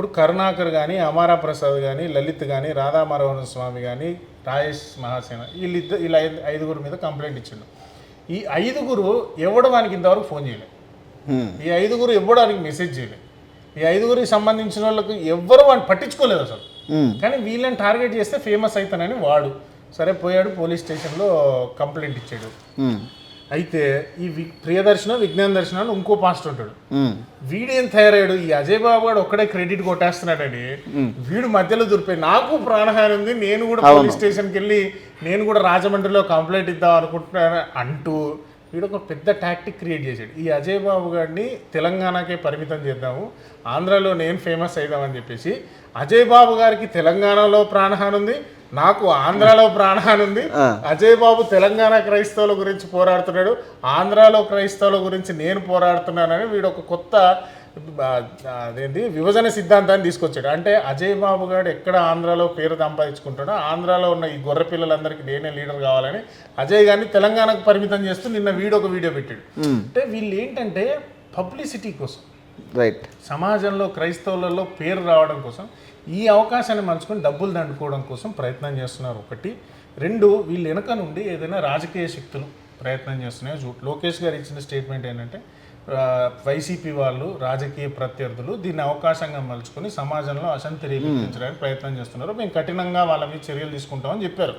ఇప్పుడు కరుణాకర్ కానీ అమారా ప్రసాద్ కానీ లలిత్ కానీ రాధా మనోహర స్వామి కానీ రాజేష్ మహాసేన వీళ్ళిద్దరు వీళ్ళ ఐదు ఐదుగురు మీద కంప్లైంట్ ఇచ్చిండు ఈ ఐదుగురు ఎవడవానికి ఇంతవరకు ఫోన్ చేయలేదు. ఈ ఐదుగురు ఇవ్వడానికి మెసేజ్ చేయలేదు ఈ ఐదుగురికి సంబంధించిన వాళ్ళకి ఎవ్వరు వాడిని పట్టించుకోలేదు అసలు. కానీ వీళ్ళని టార్గెట్ చేస్తే ఫేమస్ అవుతానని వాడు సరే పోయాడు పోలీస్ స్టేషన్లో కంప్లైంట్ ఇచ్చాడు. అయితే ఈ వి ప్రియదర్శన విజ్ఞాన దర్శన అని ఇంకో పాస్టర్ ఉంటాడు. వీడేం తయారయ్యాడు? ఈ అజయ్ బాబు గారు ఒక్కడే క్రెడిట్ కొట్టేస్తున్నాడని వీడు మధ్యలో దొరికిపోయి నాకు ప్రాణహాని ఉంది నేను కూడా పోలీస్ స్టేషన్కి వెళ్ళి నేను కూడా రాజమండ్రిలో కంప్లైంట్ ఇద్దాం అనుకుంటున్నాను అంటూ వీడు ఒక పెద్ద టాక్టిక్ క్రియేట్ చేశాడు. ఈ అజయ్ బాబు గారిని తెలంగాణకే పరిమితం చేద్దాము ఆంధ్రాలో నేను ఫేమస్ అయిదామని చెప్పేసి అజయ్ బాబు గారికి తెలంగాణలో ప్రాణహాని ఉంది నాకు ఆంధ్రాలో ప్రాణహాని ఉంది. అజయ్ బాబు తెలంగాణ క్రైస్తవుల గురించి పోరాడుతున్నాడు. ఆంధ్రాలో క్రైస్తవుల గురించి నేను పోరాడుతున్నానని వీడు ఒక కొత్త అదేంటి విభజన సిద్ధాంతాన్ని తీసుకొచ్చాడు. అంటే అజయ్ బాబు గారు ఎక్కడ ఆంధ్రాలో పేరు సంపాదించుకుంటాడో ఆంధ్రాలో ఉన్న ఈ గొర్రె పిల్లలందరికీ నేనే లీడర్ కావాలని అజయ్ గారిని తెలంగాణకు పరిమితం చేస్తూ నిన్న వీడు ఒక వీడియో పెట్టాడు. అంటే వీళ్ళు ఏంటంటే పబ్లిసిటీ కోసం. రైట్ సమాజంలో క్రైస్తవులలో పేరు రావడం కోసం ఈ అవకాశాన్ని మంచుకొని డబ్బులు దండుకోవడం కోసం ప్రయత్నం చేస్తున్నారు. ఒకటి. రెండు. వీళ్ళు వెనక నుండి ఏదైనా రాజకీయ శక్తులు ప్రయత్నం చేస్తున్నాయి చూ లోకేష్ గారు ఇచ్చిన స్టేట్మెంట్ ఏంటంటే వైసీపీ వాళ్ళు రాజకీయ ప్రత్యర్థులు దీన్ని అవకాశంగా మలుచుకొని సమాజంలో అశాంతి రేపించడానికి ప్రయత్నం చేస్తున్నారు. మేము కఠినంగా వాళ్ళ మీద చర్యలు తీసుకుంటామని చెప్పారు.